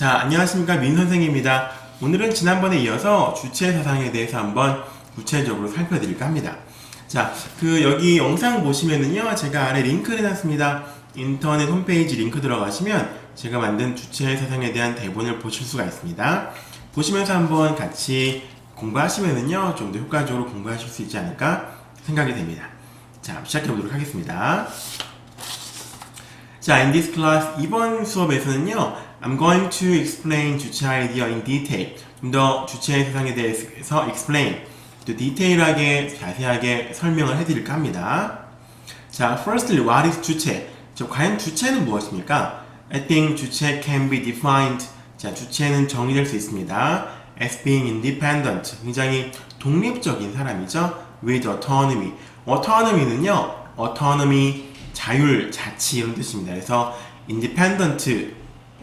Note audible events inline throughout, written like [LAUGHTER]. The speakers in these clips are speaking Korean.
자, 안녕하십니까. 민 선생입니다. 오늘은 지난번에 이어서 주체 사상에 대해서 한번 구체적으로 살펴드릴까 합니다. 자, 그 여기 영상 보시면은요, 제가 아래 링크를 해놨습니다. 인터넷 홈페이지 링크 들어가시면 제가 만든 주체 사상에 대한 대본을 보실 수가 있습니다. 보시면서 한번 같이 공부하시면은요, 좀 더 효과적으로 공부하실 수 있지 않을까 생각이 됩니다. 자, 시작해 보도록 하겠습니다. 자, in this class 이번 수업에서는요, I'm going to explain 주체 아이디어 in detail. 좀 더 주체 세상에 대해서 explain, 또 디테일하게 자세하게 설명을 해드릴까 합니다. 자, firstly, what is 주체? 자, 과연 주체는 무엇입니까? I think 주체 can be defined. 자, 주체는 정의될 수 있습니다. as being independent. 굉장히 독립적인 사람이죠. with autonomy. autonomy는요, autonomy, 자율, 자치 이런 뜻입니다. 그래서 independent,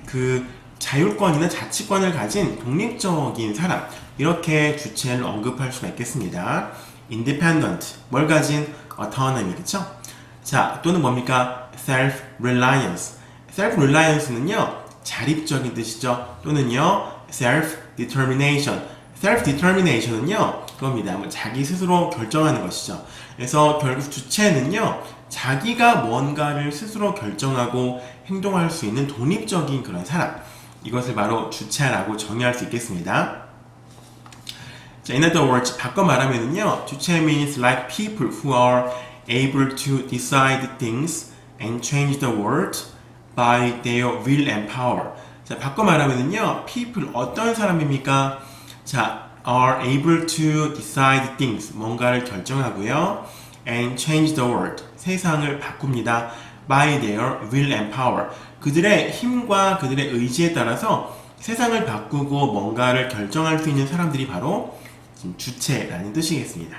그 자율권이나 자치권을 가진 독립적인 사람. 이렇게 주체를 언급할 수가 있겠습니다. independent. 뭘 가진? autonomy 그쵸? 자 또는 뭡니까? Self reliance self reliance는요 자립적인 뜻이죠. 또는요 self determination self determination은요 그겁니다. 뭐 자기 스스로 결정하는 것이죠. 그래서 결국 주체는요 자기가 뭔가를 스스로 결정하고 행동할 수 있는 독립적인 그런 사람 이것을 바로 주체라고 정의할 수 있겠습니다. 자, in other words, 바꿔 말하면은요, 주체 means like people who are able to decide things and change the world by their will and power. 자, 바꿔 말하면은요, people 어떤 사람입니까? 자, are able to decide things 뭔가를 결정하고요, and change the world 세상을 바꿉니다. By their will and power. 그들의 힘과 그들의 의지에 따라서 세상을 바꾸고 뭔가를 결정할 수 있는 사람들이 바로 주체라는 뜻이겠습니다.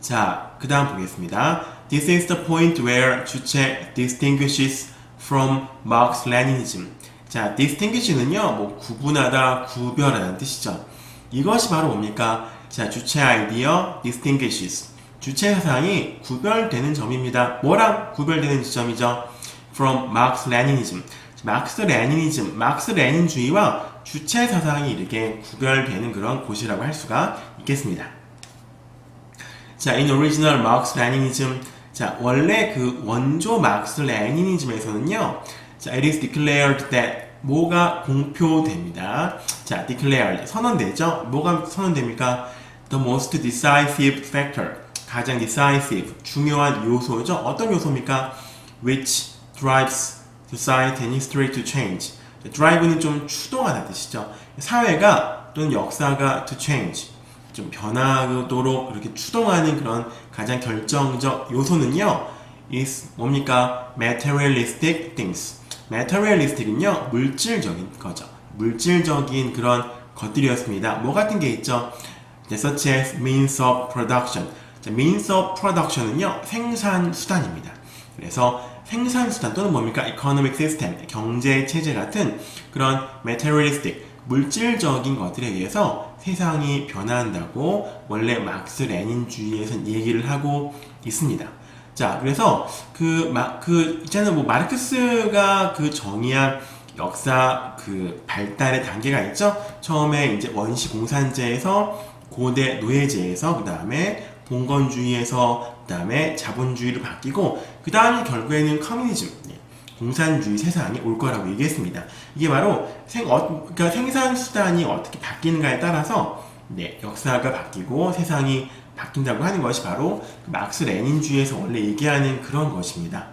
자, 그 다음 보겠습니다. This is the point where 주체 distinguishes from Marx Leninism. 자, distinguish는요, 뭐 구분하다, 구별하다는 뜻이죠. 이것이 바로 뭡니까? 자, 주체 아이디어 distinguishes. 주체 사상이 구별되는 점입니다. 뭐랑 구별되는 지점이죠? From Marx Leninism. 마크스 레니니즘, 마크스 레닌주의와 주체 사상이 이렇게 구별되는 그런 곳이라고 할 수가 있겠습니다. 자, in original Marx Leninism. 자, 원래 그 원조 마크스 레니니즘에서는요. 자, it is declared that 뭐가 공표됩니다. 자, declare 선언되죠. 뭐가 선언됩니까? The most decisive factor. 가장 decisive, 중요한 요소죠. 어떤 요소입니까? Which drives society and history to change. drive는 좀 추동하는 뜻이죠. 사회가 또는 역사가 to change. 좀 변하도록 이렇게 추동하는 그런 가장 결정적 요소는요. is 뭡니까? materialistic things. materialistic은요. 물질적인 거죠. 물질적인 그런 것들이었습니다. 뭐 같은 게 있죠? such as means of production. 자, means of production은요, 생산 수단입니다. 그래서 생산 수단 또는 뭡니까? economic system, 경제 체제 같은 그런 materialistic, 물질적인 것들에 의해서 세상이 변화한다고 원래 막스 레닌주의에선 얘기를 하고 있습니다. 자, 그래서 그, 마, 그, 있잖아요. 뭐, 마르크스가 그 정의한 역사 그 발달의 단계가 있죠? 처음에 이제 원시 공산제에서 고대 노예제에서 그 다음에 봉건주의에서 그다음에 자본주의로 바뀌고 그 다음에 결국에는 커뮤니즘 예, 공산주의 세상이 올 거라고 얘기했습니다. 이게 바로 생, 어, 그러니까 생산 수단이 어떻게 바뀌는가에 따라서 네, 역사가 바뀌고 세상이 바뀐다고 하는 것이 바로 그 막스 레닌주의에서 원래 얘기하는 그런 것입니다.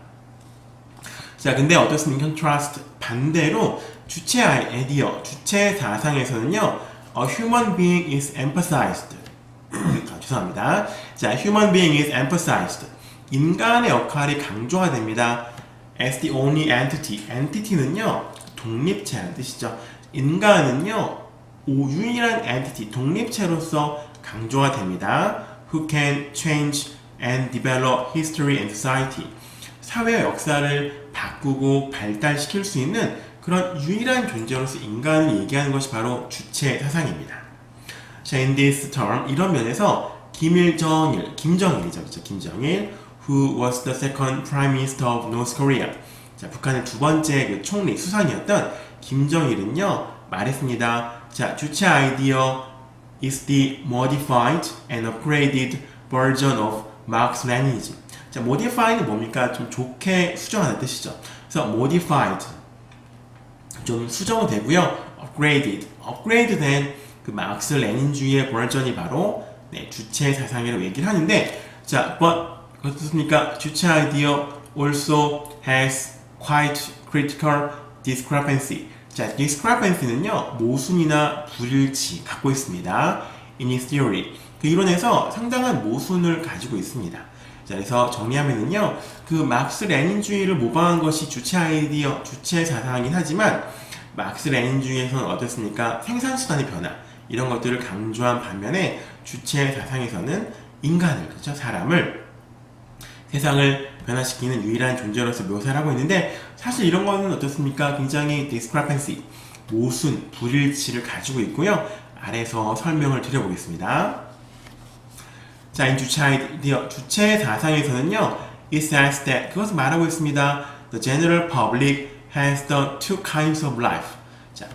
자, 근데 어떻습니까? 컨트라스트 반대로 주체 아이디어, 주체 사상에서는요, a human being is emphasized. [CLEARS THROAT] 아, 죄송합니다. 자, human being is emphasized. 인간의 역할이 강조가 됩니다. as the only entity. entity는요, 독립체라는 뜻이죠. 인간은요, 유일한 entity, 독립체로서 강조가 됩니다. who can change and develop history and society. 사회와 역사를 바꾸고 발달시킬 수 있는 그런 유일한 존재로서 인간을 얘기하는 것이 바로 주체 사상입니다. 자, in this term, 이런 면에서 김일정일, 김정일이죠, 그렇죠? 김정일, who was the second prime minister of North Korea. 자, 북한의 두 번째 그 총리 수상이었던 김정일은요, 말했습니다. 자, 주체 아이디어 is the modified and upgraded version of Marx Leninism. 자, modified는 뭡니까? 좀 좋게 수정하는 뜻이죠. 그래서 modified 좀 수정은 되고요. upgraded, upgrade된 그 마크스 레닌주의의 버전이 바로 네, 주체 사상이라고 얘기를 하는데 자, but 어떻습니까? 주체 아이디어 also has quite critical discrepancy. 자, discrepancy는요 모순이나 불일치 갖고 있습니다. In its theory. 그 이론에서 상당한 모순을 가지고 있습니다. 자, 그래서 정리하면은요, 그 막스 레닌주의를 모방한 것이 주체 아이디어, 주체 사상이긴 하지만, 막스 레닌주의에서는 어떻습니까? 생산수단의 변화, 이런 것들을 강조한 반면에, 주체 사상에서는 인간을, 그죠? 사람을, 세상을 변화시키는 유일한 존재로서 묘사를 하고 있는데, 사실 이런 거는 어떻습니까? 굉장히 discrepancy, 모순, 불일치를 가지고 있고요. 아래서 설명을 드려보겠습니다. 자, 이 주체 아이디어, 주체 사상에서는요, it says that, 그것을 말하고 있습니다. The general public has the two kinds of life. 자,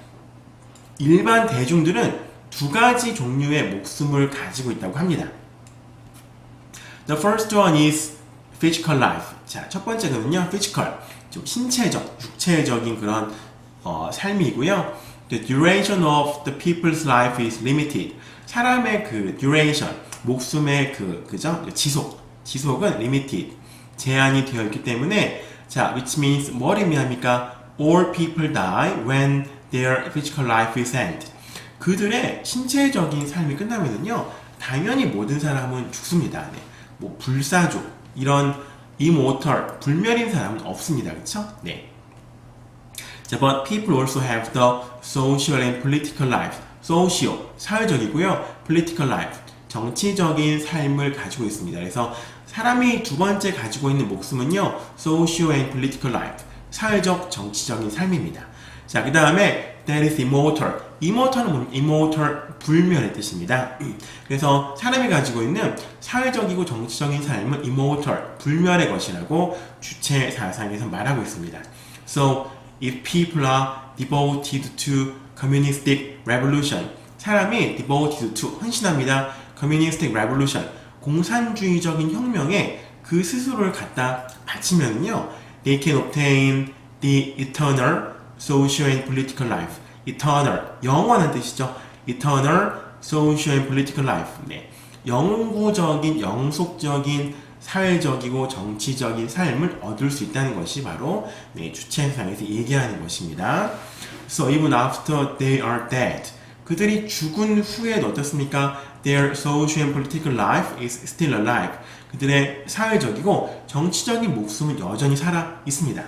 일반 대중들은 두 가지 종류의 목숨을 가지고 있다고 합니다. The first one is physical life. 자, 첫 번째는요, physical. 좀 신체적, 육체적인 그런 어, 삶이고요. The duration of the people's life is limited. 사람의 그 duration, 목숨의 그 그죠? 지속, 지속은 limited. 제한이 되어 있기 때문에 자, which means 뭘 의미합니까? All people die when their physical life is end. 그들의 신체적인 삶이 끝나면은요, 당연히 모든 사람은 죽습니다. 네. 뭐 불사조 이런 immortal 불멸인 사람은 없습니다. 그렇죠? 네. 자, but people also have the social and political life. social 사회적이고요. political life 정치적인 삶을 가지고 있습니다. 그래서 사람이 두 번째 가지고 있는 목숨은요, social and political life, 사회적 정치적인 삶입니다. 자, 그 다음에 that is immortal. immortal은 immortal 불멸의 뜻입니다. 그래서 사람이 가지고 있는 사회적이고 정치적인 삶은 immortal 불멸의 것이라고 주체 사상에서 말하고 있습니다. So if people are devoted to communistic revolution, 사람이 devoted to 헌신합니다. communistic revolution, 공산주의적인 혁명에 그 스스로를 갖다 바치면요, they can obtain the eternal social and political life. eternal, 영원한 뜻이죠. eternal social and political life. 네. 영구적인, 영속적인 사회적이고 정치적인 삶을 얻을 수 있다는 것이 바로 네, 주체상에서 얘기하는 것입니다. So even after they are dead, 그들이 죽은 후에도 어떻습니까? Their social and political life is still alive. 그들의 사회적이고 정치적인 목숨은 여전히 살아 있습니다.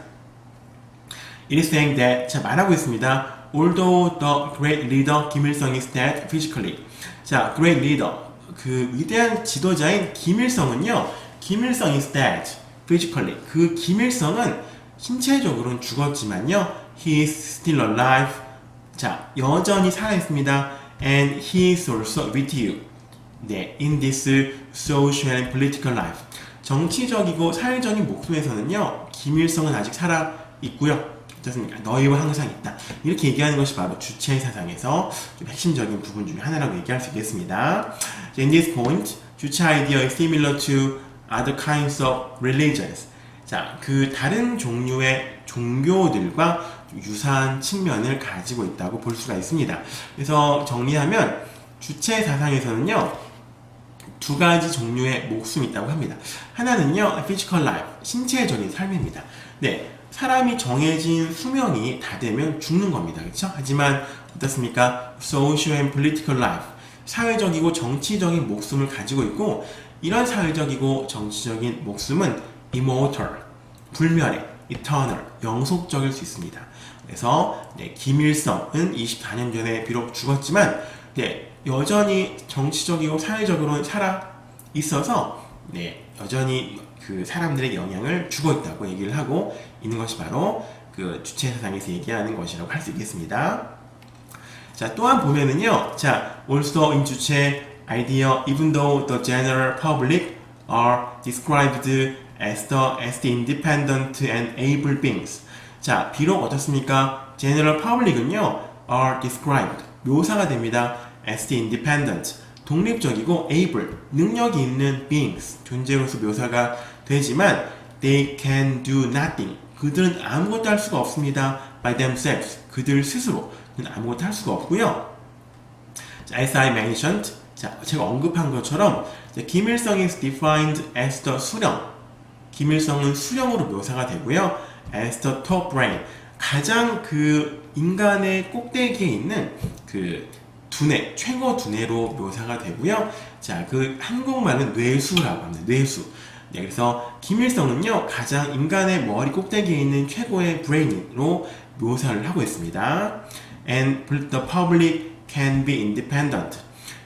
It is saying that 자 말하고 있습니다. Although the great leader 김일성 is dead physically. 자, great leader 그 위대한 지도자인 김일성은요. 김일성 is dead physically. 그 김일성은 신체적으로는 죽었지만요. He is still alive. 자, 여전히 살아 있습니다. And he is also with you. 네, in this social and political life. 정치적이고 사회적인 목숨에서는요. 김일성은 아직 살아 있고요. 어떻습니까? 너희와 항상 있다. 이렇게 얘기하는 것이 바로 주체 사상에서 좀 핵심적인 부분 중에 하나라고 얘기할 수 있겠습니다. In this point, 주체 idea is similar to other kinds of religions. 자, 그 다른 종류의 종교들과 유사한 측면을 가지고 있다고 볼 수가 있습니다. 그래서 정리하면 주체 사상에서는요, 두 가지 종류의 목숨이 있다고 합니다. 하나는요, physical life, 신체적인 삶입니다. 네, 사람이 정해진 수명이 다 되면 죽는 겁니다. 그렇죠? 하지만 어떻습니까? social and political life, 사회적이고 정치적인 목숨을 가지고 있고 이런 사회적이고 정치적인 목숨은 immortal, 불멸의 eternal, 영속적일 수 있습니다. 그래서 네, 김일성은 24년 전에 비록 죽었지만 네, 여전히 정치적이고 사회적으로 살아 있어서 네, 여전히 그 사람들의 영향을 주고 있다고 얘기를 하고 있는 것이 바로 그 주체 사상에서 얘기하는 것이라고 할 수 있겠습니다. 자, 또한 보면은요. 자, also in 주체 idea even though the general public are described as the as the independent and able beings. 자, 비록 어떻습니까? general public은요. are described 묘사가 됩니다. as the independent 독립적이고 able 능력이 있는 beings 존재로서 묘사가 되지만 they can do nothing 그들은 아무것도 할 수가 없습니다. by themselves 그들 스스로 는 아무것도 할 수가 없고요. 자, as I mentioned 자, 제가 언급한 것처럼 자, 김일성 is defined as the 수령 김일성은 수령으로 묘사가 되고요. as the top brain 가장 그 인간의 꼭대기에 있는 그 두뇌 최고 두뇌로 묘사가 되고요. 자, 그 한국말은 뇌수라고 합니다. 뇌수. 네, 그래서 김일성은요 가장 인간의 머리 꼭대기에 있는 최고의 브레인으로 묘사를 하고 있습니다. And the public can be independent.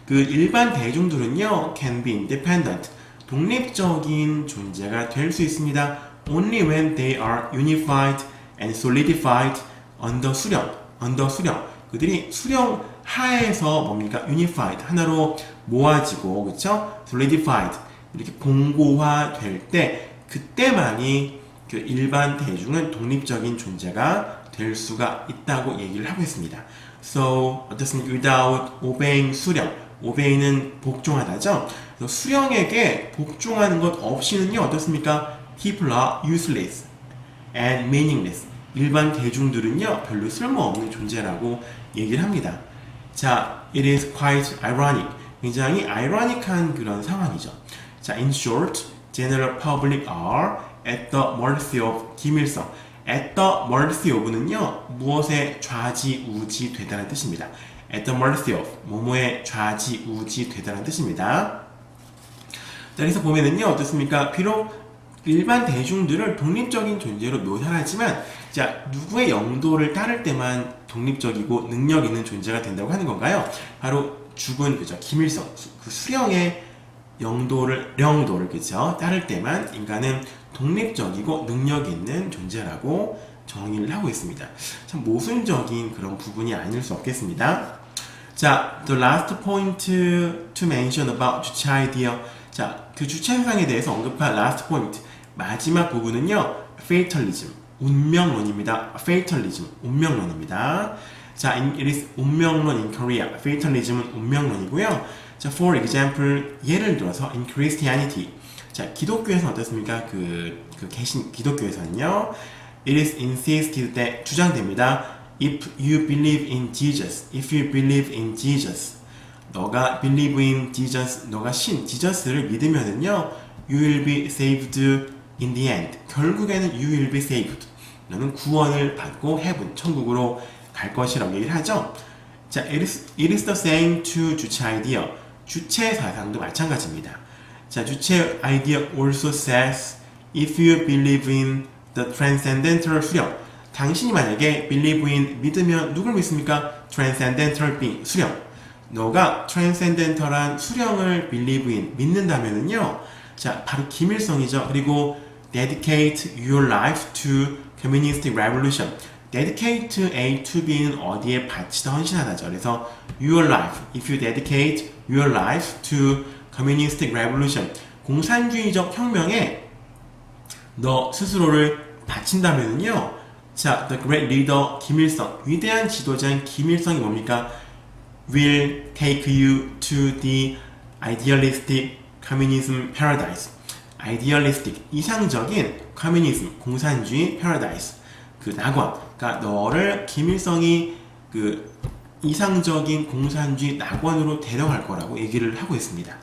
그 일반 대중들은요 can be independent. 독립적인 존재가 될 수 있습니다. Only when they are unified and solidified under 수령, under 수령. 그들이 수령 하에서 뭡니까? unified 하나로 모아지고 그렇죠? solidified 이렇게 공고화 될 때 그때만이 그 일반 대중은 독립적인 존재가 될 수가 있다고 얘기를 하고 있습니다. So 어떻습니까? Without obeying 수령, obey는 복종하다죠. 수령에게 복종하는 것 없이는요 어떻습니까? People are useless and meaningless. 일반 대중들은요 별로 쓸모없는 존재라고 얘기를 합니다. 자, it is quite ironic. 굉장히 ironic한 그런 상황이죠. 자, in short, general public are at the mercy of 김일성. at the mercy of는요, 무엇에 좌지우지 되다는 뜻입니다. at the mercy of, 뭐뭐에 좌지우지 되다는 뜻입니다. 자, 여기서 보면은요, 어떻습니까? 비록 일반 대중들을 독립적인 존재로 묘사하지만, 자, 누구의 영도를 따를 때만 독립적이고 능력 있는 존재가 된다고 하는 건가요? 바로 죽은, 그죠, 김일성, 수- 그 수령의 영도를, 영도를, 그죠, 따를 때만 인간은 독립적이고 능력 있는 존재라고 정의를 하고 있습니다. 참 모순적인 그런 부분이 아닐 수 없겠습니다. 자, the last point to mention about 주체 아이디어. 자, 그 주체 현상에 대해서 언급한 last point. 마지막 부분은요, fatalism. 운명론입니다. fatalism. 운명론입니다. 자, it is 운명론 in Korea. fatalism은 운명론이고요. 자, for example, 예를 들어서 in Christianity. 자, 기독교에서는 어떻습니까? 그, 그 개신, 기독교에서는요, it is insisted that 주장됩니다. If you believe in Jesus, if you believe in Jesus, 너가 believe in Jesus, 너가 신, 지저스를 믿으면은요, you will be saved in the end. 결국에는 you will be saved. 너는 구원을 받고 heaven, 천국으로 갈 것이라고 얘기를 하죠. 자, it is, it is the same to 주체 아이디어. 주체 사상도 마찬가지입니다. 자, 주체 아이디어 also says if you believe in the transcendental 수령. 당신이 만약에 believe in 믿으면 누굴 믿습니까? transcendental being 수령. 너가 transcendental한 수령을 believe in 믿는다면은요. 자, 바로 김일성이죠. 그리고 dedicate your life to communistic revolution. Dedicate A to B는 어디에 바치다 헌신하다죠. 그래서 your life, if you dedicate your life to communistic revolution, 공산주의적 혁명에 너 스스로를 바친다면요. 자, the great leader 김일성, 위대한 지도자인 김일성이 뭡니까? will take you to the idealistic communism paradise. idealistic, 이상적인 communism, 공산주의 paradise. 그 낙원. 그러니까 너를 김일성이 그 이상적인 공산주의 낙원으로 데려갈 거라고 얘기를 하고 있습니다.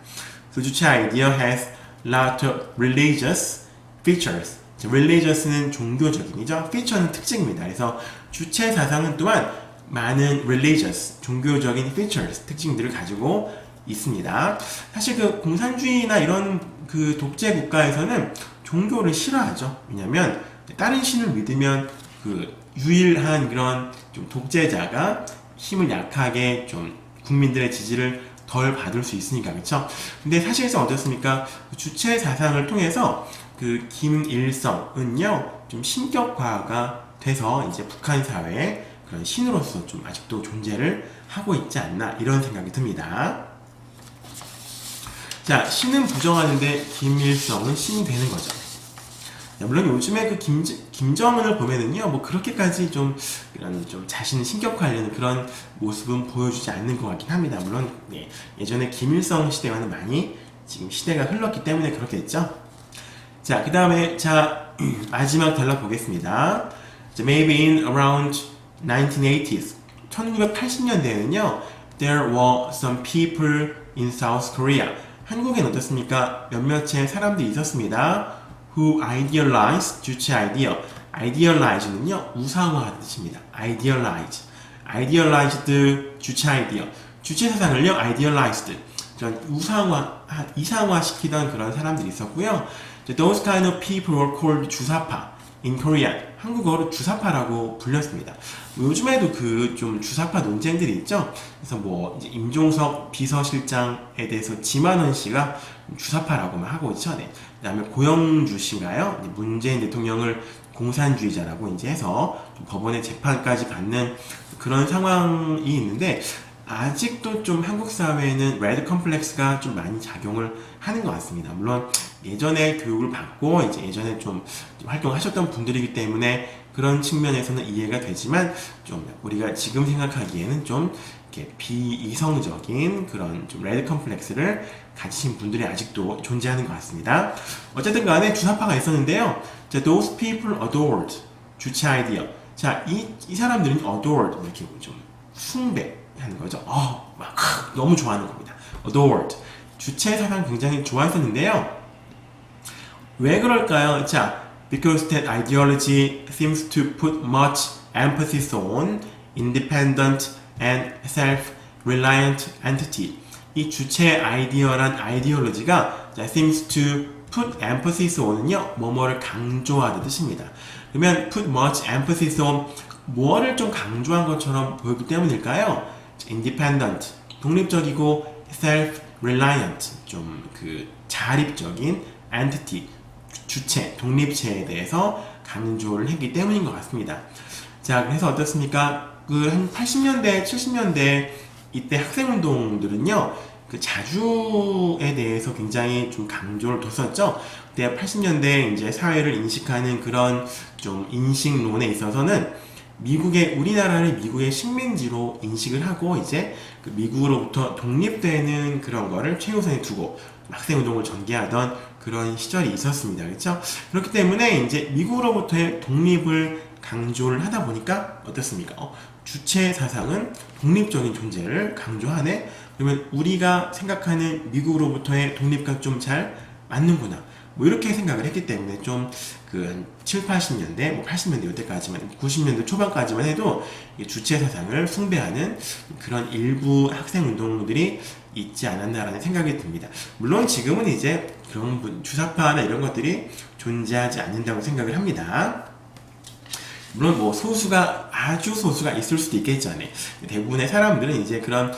그 주체 아이디어 has lot of religious features. 자, religious는 종교적인이죠. feature는 특징입니다. 그래서 주체 사상은 또한 많은 religious, 종교적인 features, 특징들을 가지고 있습니다. 사실 그 공산주의나 이런 그 독재 국가에서는 종교를 싫어하죠. 왜냐면 다른 신을 믿으면 그 유일한 그런 좀 독재자가 힘을 약하게 좀 국민들의 지지를 덜 받을 수 있으니까 그렇죠. 근데 사실상 어떻습니까? 주체 사상을 통해서 그 김일성은요 좀 신격화가 돼서 이제 북한 사회에 그런 신으로서 좀 아직도 존재를 하고 있지 않나 이런 생각이 듭니다. 자, 신은 부정하는데 김일성은 신이 되는 거죠. 야, 물론 요즘에 그 김, 김정은을 보면은요, 뭐 그렇게까지 좀 이런 좀 자신을 신격화하려는 그런 모습은 보여주지 않는 것 같긴 합니다. 물론 예, 예전에 김일성 시대와는 많이 지금 시대가 흘렀기 때문에 그렇겠죠. 자, 그 다음에 자 [CLEARS THROAT] 마지막 달라 보겠습니다. 자, maybe in around 1980s, 1980년대에는요, there were some people in South Korea. 한국엔 어떻습니까? 몇몇의 사람들이 있었습니다. Who idealize 주체 아이디어. idealize는요, 우상화하는 뜻입니다. idealize. idealized 주체 아이디어. 주체 사상을요, idealized. 전 우상화, 이상화 시키던 그런 사람들이 있었고요. Those kind of people were called 주사파. In Korean. 한국어로 주사파라고 불렸습니다. 뭐 요즘에도 그 좀 주사파 논쟁들이 있죠. 그래서 뭐 임종석 비서실장에 대해서 지만원 씨가 주사파라고 만 하고 있죠. 네. 그다음에 고영주 씨가요. 문재인 대통령을 공산주의자라고 이제 해서 법원의 재판까지 받는 그런 상황이 있는데 아직도 좀 한국 사회에는 레드 컴플렉스가 좀 많이 작용을 하는 것 같습니다. 물론 예전에 교육을 받고 이제 예전에 좀 활동하셨던 분들이기 때문에 그런 측면에서는 이해가 되지만 좀 우리가 지금 생각하기에는 좀 이렇게 비이성적인 그런 좀 레드 컴플렉스를 가지신 분들이 아직도 존재하는 것 같습니다. 어쨌든 간에 주사파가 있었는데요. 자, those people adored 주체 아이디어. 자, 이, 이 사람들은 adored 이렇게 좀 숭배 하는 거죠. 어, 막 너무 좋아하는 겁니다. adored. 주체 사상 굉장히 좋아했었는데요. 왜 그럴까요? 자, because that ideology seems to put much emphasis on independent and self-reliant entity. 이 주체 아이디어란 아이디올로지가 자, seems to put emphasis on은요, 뭐뭐를 강조하는 뜻입니다. 그러면 put much emphasis on 뭐를 좀 강조한 것처럼 보이기 때문일까요? Independent, 독립적이고 self-reliant, 좀 그 자립적인 entity, 주체, 독립체에 대해서 강조를 했기 때문인 것 같습니다. 자, 그래서 어떻습니까? 그 한 80년대, 70년대 이때 학생운동들은요, 그 자주에 대해서 굉장히 좀 강조를 뒀었죠. 그때 80년대 이제 사회를 인식하는 그런 좀 인식론에 있어서는 미국의 우리나라를 미국의 식민지로 인식을 하고 이제 그 미국으로부터 독립되는 그런 거를 최우선에 두고 학생 운동을 전개하던 그런 시절이 있었습니다. 그렇죠? 그렇기 때문에 이제 미국으로부터의 독립을 강조를 하다 보니까 어떻습니까? 어, 주체 사상은 독립적인 존재를 강조하네. 그러면 우리가 생각하는 미국으로부터의 독립과 좀 잘 맞는구나. 뭐 이렇게 생각을 했기 때문에 좀 그 7, 80년대, 뭐 80년대 이때까지만, 90년대 초반까지만 해도 주체 사상을 숭배하는 그런 일부 학생 운동들이 있지 않았나라는 생각이 듭니다. 물론 지금은 이제 그런 분, 주사파나 이런 것들이 존재하지 않는다고 생각을 합니다. 물론 뭐 소수가 아주 소수가 있을 수도. 네. 대부분의 사람들은 이제 그런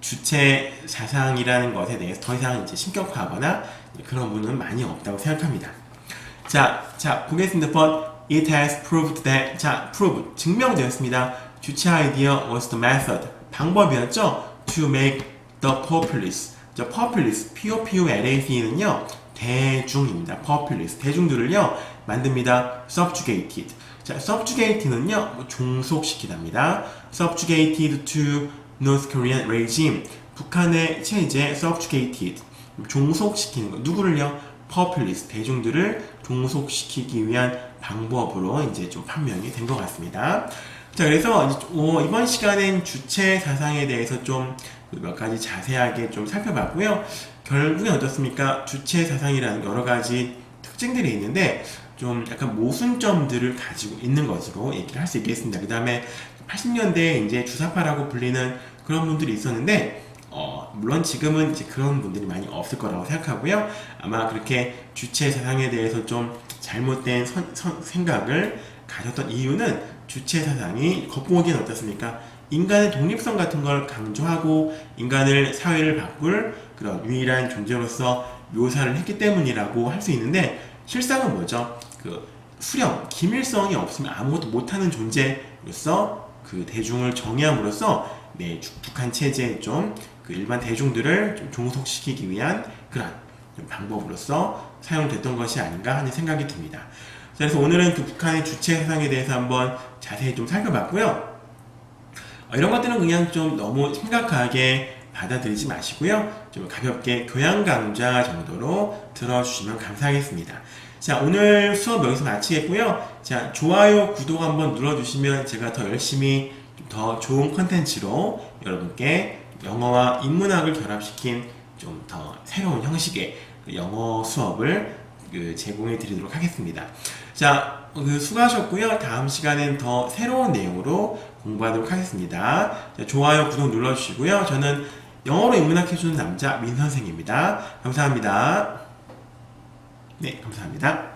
주체 사상이라는 것에 대해서 더 이상 이제 신격화하거나 그런 분은 많이 없다고 생각합니다. 자, 자 보겠습니다. But it has proved that 자, prove 증명되었습니다. 주체 아이디어 was the method 방법이었죠. To make the populace. 저 populace, P-O-P-U-L-A-C는요 대중입니다. populace 대중들을요 만듭니다. subjugated. 자, subjugate는요 뭐 종속시키답니다. subjugated to North Korean regime. 북한의 체제 subjugated. 종속시키는 거. 누구를요? populist. 대중들을 종속시키기 위한 방법으로 이제 좀 판명이 된 것 같습니다. 자, 그래서 어, 이번 시간엔 주체 사상에 대해서 좀 몇 가지 자세하게 좀 살펴봤고요. 결국엔 어떻습니까? 주체 사상이라는 여러 가지 특징들이 있는데 좀 약간 모순점들을 가지고 있는 것으로 얘기를 할 수 있겠습니다. 그 다음에 80년대에 이제 주사파라고 불리는 그런 분들이 있었는데 어, 물론 지금은 이제 그런 분들이 많이 없을 거라고 생각하고요. 아마 그렇게 주체 사상에 대해서 좀 잘못된 선, 선, 생각을 가졌던 이유는 주체 사상이 겉보기엔 어떻습니까? 인간의 독립성 같은 걸 강조하고 인간을 사회를 바꿀 그런 유일한 존재로서 묘사를 했기 때문이라고 할 수 있는데 실상은 뭐죠? 그 수령, 기밀성이 없으면 아무것도 못하는 존재로서 그 대중을 정의함으로써 네, 북한 체제에 좀 그 일반 대중들을 좀 종속시키기 위한 그런 방법으로서 사용됐던 것이 아닌가 하는 생각이 듭니다. 그래서 오늘은 그 북한의 주체 사상에 대해서 한번 자세히 좀 살펴봤고요. 어, 이런 것들은 그냥 좀 너무 심각하게 받아들이지 마시고요. 좀 가볍게 교양 강좌 정도로 들어주시면 감사하겠습니다. 자, 오늘 수업 여기서 마치겠고요. 자, 좋아요, 구독 한번 눌러주시면 제가 더 열심히 좀더 좋은 컨텐츠로 여러분께 영어와 인문학을 결합시킨 좀 더 새로운 형식의 그 영어 수업을 그 제공해 드리도록 하겠습니다. 자, 그 수고하셨고요. 다음 시간엔 더 새로운 내용으로 공부하도록 하겠습니다. 자, 좋아요, 구독 눌러주시고요. 저는 영어로 인문학 해주는 남자 민 선생입니다. 감사합니다. 네, 감사합니다.